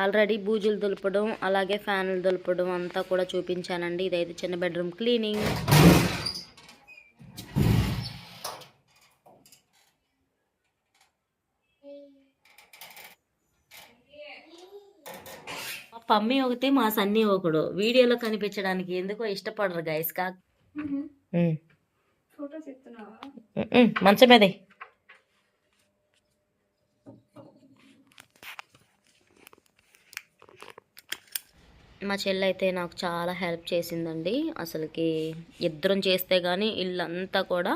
Already బూజులు దులపడం అలాగే ఫ్యాన్లు దులపడం అంతా కూడా చూపించానండి. ఇదైతే చిన్న బెడ్రూమ్ క్లీనింగ్. పమ్మి ఒకటి మా సన్నీ ఒకడు. వీడియోలో కనిపించడానికి ఎందుకో ఇష్టపడరు గైస్ కా ఫోటోస్ ఇస్తున్నావా మంచం మీదే. మా చెల్లి అయితే నాకు చాలా హెల్ప్ చేసిందండి. అసలుకి ఇద్దరం చేస్తే కానీ ఇల్లంతా కూడా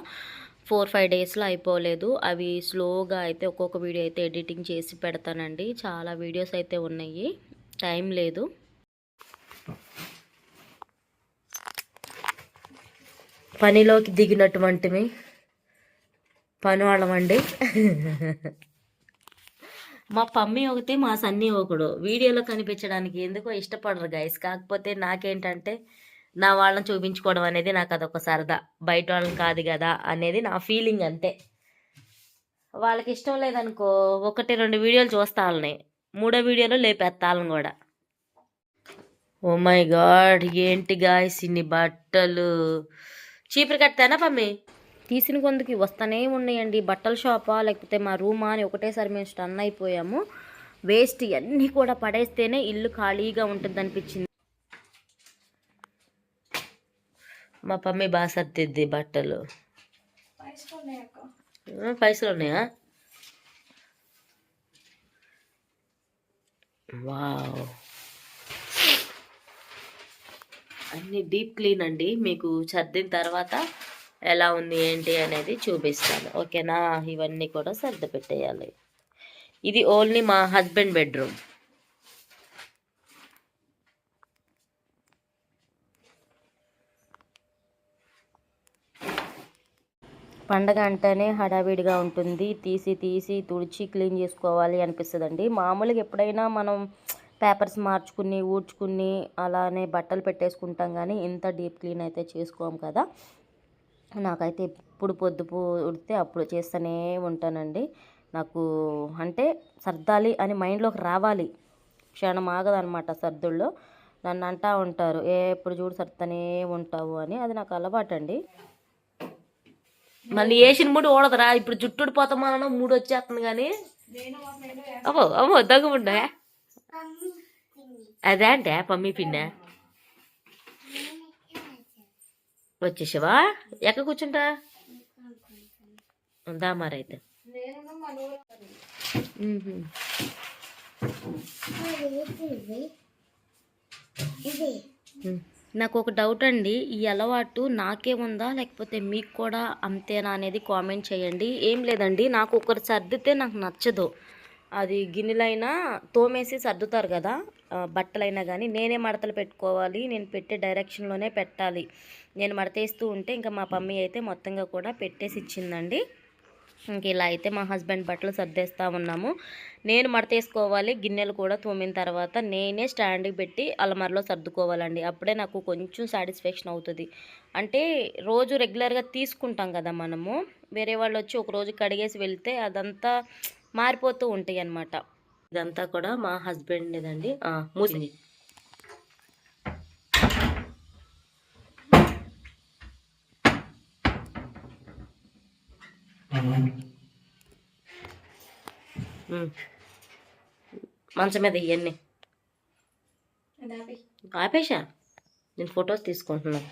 ఫోర్ ఫైవ్ డేస్లో అయిపోలేదు. అవి స్లోగా అయితే ఒక్కొక్క వీడియో అయితే ఎడిటింగ్ చేసి పెడతానండి. చాలా వీడియోస్ అయితే ఉన్నాయి. టైం లేదు. పనిలోకి దిగినటువంటివి పని వాళ్ళమండి మా పమ్మి ఒకటి మా సన్నీ ఒకడు. వీడియోలో కనిపించడానికి ఎందుకో ఇష్టపడరు గైస్ కాకపోతే నాకేంటంటే నా వాళ్ళని చూపించుకోవడం అనేది నాకు అదొక సరదా. బయట వాళ్ళని కాదు కదా అనేది నా ఫీలింగ్ అంతే. వాళ్ళకి ఇష్టం లేదనుకో ఒకటి రెండు వీడియోలు చూస్తా వాళ్ళని. మూడో వీడియోలో లేపేస్తాలని కూడా. ఓ మై గాడ్ ఏంటి గాయస్ ఇన్ని బట్టలు? చీపురు కట్టానా పమ్మి? తీసిన కొందుకి వస్తూనే ఉన్నాయండి. బట్టల షాపా లేకపోతే మా రూమా అని ఒకటేసారి మేము స్టన్ అయిపోయాము. వేస్ట్ ఇవన్నీ కూడా పడేస్తేనే ఇల్లు ఖాళీగా ఉంటుంది అనిపించింది మా పమ్మి బాగా సర్దిద్ది బట్టలు. పైసలు ఉన్నాయా? వావ్. అన్ని డీప్ క్లీన్ అండి. మీకు చర్దిన తర్వాత ఎలా ఉంది ఏంటి అనేది చూపిస్తాను. ఓకేనా? ఇవన్నీ కూడా సర్ది పెట్టేయాలి. ఇది ఓన్లీ మా హస్బెండ్ బెడ్రూమ్. పండగ అంటేనే హడావిడిగా ఉంటుంది. తీసి తీసి తుడిచి క్లీన్ చేసుకోవాలి అనిపిస్తుందండి. మామూలుగా ఎప్పుడైనా మనం పేపర్స్ మార్చుకుని ఊడ్చుకుని అలానే బట్టలు పెట్టేసుకుంటాం కానీ ఇంత డీప్ క్లీన్ అయితే చేసుకోం కదా. నాకైతే ఎప్పుడు పొద్దు ఉడితే అప్పుడు చేస్తూనే ఉంటానండి. నాకు అంటే సర్దాలి అని మైండ్లోకి రావాలి. క్షణం ఆగదనమాట సర్దుల్లో. నన్ను అంటా ఉంటారు ఏ ఎప్పుడు చూడు సర్దుతూనే ఉంటావు అని. అది నాకు అలవాటు అండి మళ్ళీ వేసిన మూడు ఓడదురా ఇప్పుడు జుట్టుడు ఊడిపోతామా మూడు వచ్చేస్తుంది కానీ. నేను అమ్మో అమ్మో దగ్గుండా అదే అంటే పమ్మి పిండ? వచ్చేసావా? ఎక్కడ కూర్చుంటా? దా మరైతే. నాకు ఒక డౌట్ అండి ఈ అలవాటు నాకే ఉందా? లేకపోతే మీకు కూడా అంతేనా అనేది కామెంట్ చేయండి. ఏం లేదండి నాకు ఒకరు సర్దితే నాకు నచ్చదు. అది గిన్నెలైనా తోమేసి సర్దుతారు కదా బట్టలైనా కానీ నేనే మడతలు పెట్టుకోవాలి నేను పెట్టే డైరెక్షన్లోనే పెట్టాలి. నేను మడతేస్తూ ఉంటే ఇంకా మా మమ్మీ అయితే మొత్తంగా కూడా పెట్టేసి ఇచ్చిందండి. ఇంక ఇలా అయితే మా హస్బెండ్ బట్టలు సర్దేస్తూ ఉన్నాము. నేను మడతేసుకోవాలి గిన్నెలు కూడా తోమిన తర్వాత నేనే స్టాండ్కి పెట్టి అలమరలో సర్దుకోవాలండి. అప్పుడే నాకు కొంచెం సాటిస్ఫాక్షన్ అవుతుంది. అంటే రోజు రెగ్యులర్గా తీసుకుంటాం కదా మనము. వేరే వాళ్ళు వచ్చి ఒకరోజు కడిగేసి వెళ్తే అదంతా మారిపోతూ ఉంటాయి అన్నమాట. ఇదంతా కూడా మా హస్బెండ్ ఇదండి మూసింది. మంచం మీద ఇవన్నీ ఆపేశా? నేను ఫొటోస్ తీసుకుంటున్నాను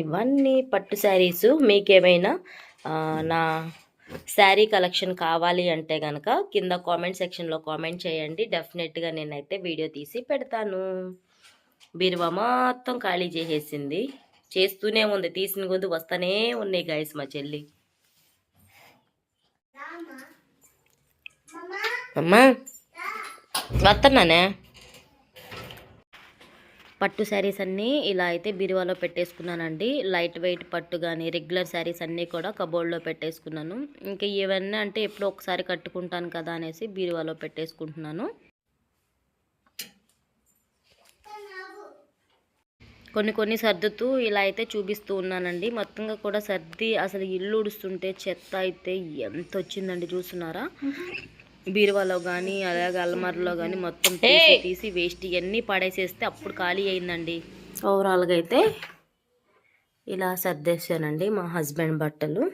ఇవన్నీ పట్టు శారీస్ మీకేమైనా నా శారీ కలెక్షన్ కావాలి అంటే కనుక కింద కామెంట్ సెక్షన్లో కామెంట్ చేయండి. డెఫినెట్గా నేనైతే వీడియో తీసి పెడతాను. బీరువా మొత్తం ఖాళీ చేసేసింది. చేస్తూనే ఉంది. తీసిన కొద్ది వస్తూనే ఉన్నాయి గైస్ మా చెల్లి. అమ్మా. వస్తున్నానే పట్టు శారీస్ అన్నీ ఇలా అయితే బీరువాలో పెట్టేసుకున్నానండి. లైట్ వెయిట్ పట్టు కానీ రెగ్యులర్ శారీస్ అన్నీ కూడా కబోర్డ్లో పెట్టేసుకున్నాను. ఇంకా ఇవన్నీ అంటే ఎప్పుడో ఒకసారి కట్టుకుంటాను కదా అనేసి బీరువాలో పెట్టేసుకుంటున్నాను. కొన్ని కొన్ని సర్దుతూ ఇలా అయితే చూపిస్తూ ఉన్నానండి. మొత్తంగా కూడా సర్ది అసలు ఇల్లు ఉడుస్తుంటే చెత్త అయితే ఎంత వచ్చిందండి చూస్తున్నారా? బీరువాలో కానీ అలాగే అల్మార్లో కానీ మొత్తం తీసి తీసి వేస్ట్ ఇవన్నీ పడేసేస్తే అప్పుడు ఖాళీ అయిందండి. ఓవరాల్గా అయితే ఇలా సర్దేశానండి మా హస్బెండ్ బట్టలు.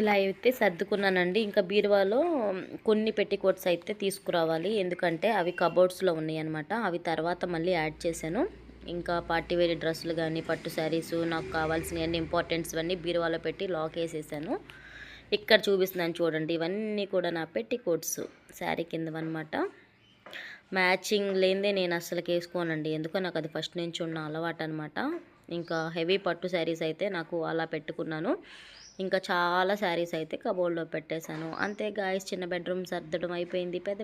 ఇలా అయితే సర్దుకున్నానండి. ఇంకా బీరువాలో కొన్ని పెట్టి కోట్స్ అయితే తీసుకురావాలి. ఎందుకంటే అవి కబోర్డ్స్లో ఉన్నాయి అనమాట అవి తర్వాత మళ్ళీ యాడ్ చేశాను. ఇంకా పార్టీ వేర్ డ్రెస్సులు కానీ పట్టు శారీస్ నాకు కావాల్సిన అన్ని ఇంపార్టెంట్స్ అన్నీ బీరువాలో పెట్టి లాక్ వేసేసాను ఇక్కడ చూపిస్తున్నాను చూడండి. ఇవన్నీ కూడా నా పెట్టి కోట్స్. శారీ కిందవన్నమాట మ్యాచింగ్ లేనిదే నేను అసలు వేసుకోనండి. ఎందుకో నాకు అది ఫస్ట్ నుంచి ఉన్న అలవాటు అనమాట ఇంకా హెవీ పట్టు శారీస్ అయితే నాకు అలా పెట్టుకున్నాను. ఇంకా చాలా శారీస్ అయితే కబోర్డ్లో పెట్టేశాను. అంతే గాయస్ చిన్న బెడ్రూమ్ సర్దడం అయిపోయింది. పెద్ద